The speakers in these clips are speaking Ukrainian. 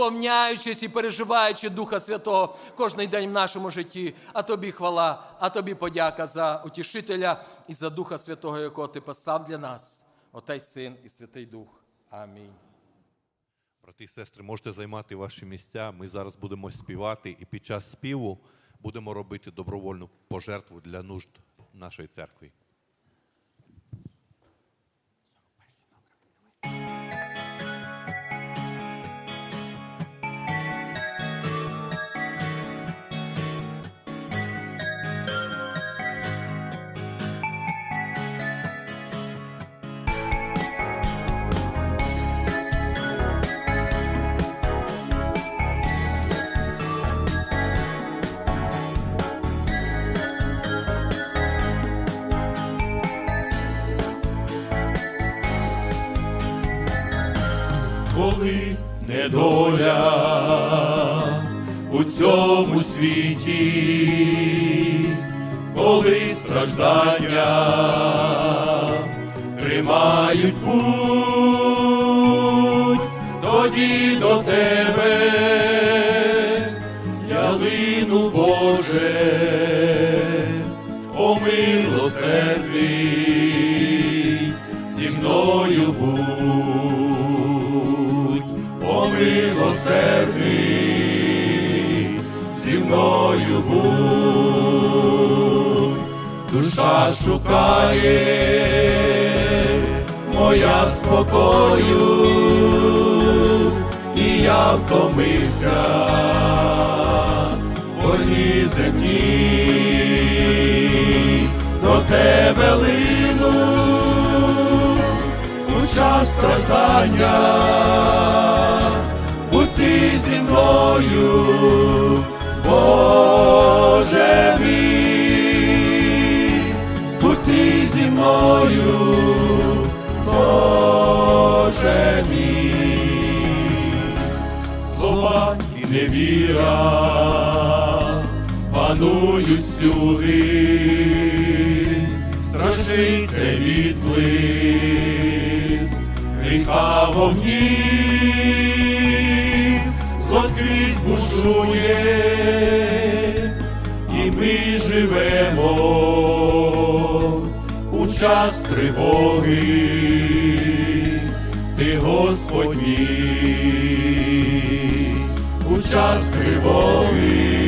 сповняючись і переживаючи Духа Святого кожний день в нашому житті. А тобі хвала, а тобі подяка за утішителя і за Духа Святого, якого ти постав для нас, Отець, Син і Святий Дух. Амінь. Брати і сестри, можете займати ваші місця. Ми зараз будемо співати, і під час співу будемо робити добровольну пожертву для нужд нашої церкви. Коли недоля у цьому світі, коли страждання тримають путь, тоді до тебе я лину, Боже, о милосердний, зі мною будь, милосердний, зі мною будь, душа шукає, моя спокою, і я втомився, горні земні, до тебе лину. У час страждання, мною, Боже мій, будь зі мною, Боже мій, слова і невіра панують всюди, страшний це відблиск гріха вогні, бушує, і ми живемо у час тривоги, ти Господь мій, у час тривоги,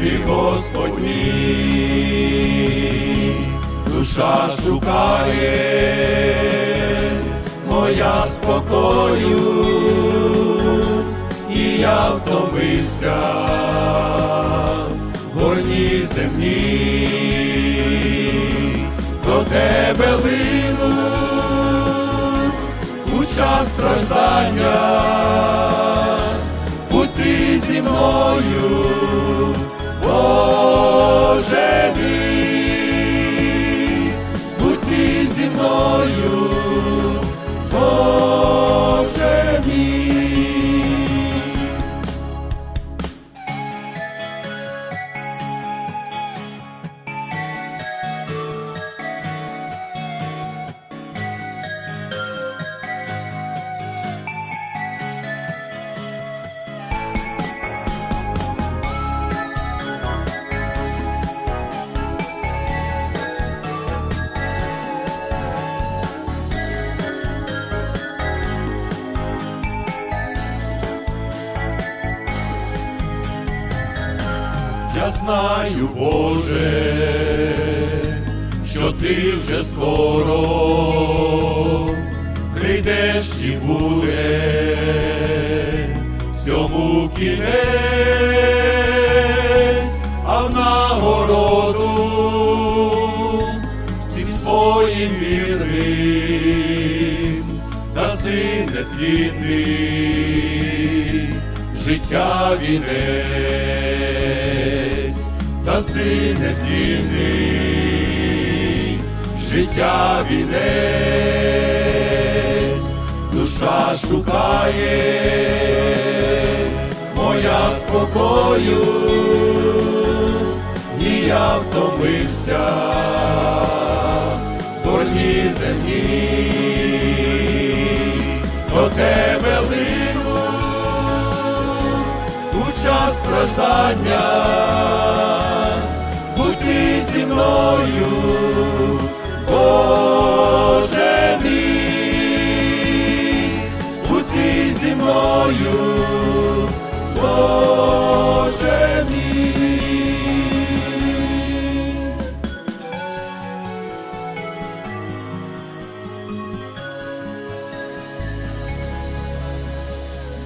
ти Господь мій, душа шукає, моя спокою, я втомився, горні земні, до тебе лину. У час страждання, будь ти зі мною, Я знаю, Боже, що ти вже скоро прийдеш і буде всьому кінець, а в нагороду всім своїм вірним даси нетлінний життя вінець, даси нетлінний життя вінець, душа шукає, моя спокою, і я втомився, горні земні, до тебе лину. На страждання, будь ти зі мною, Боже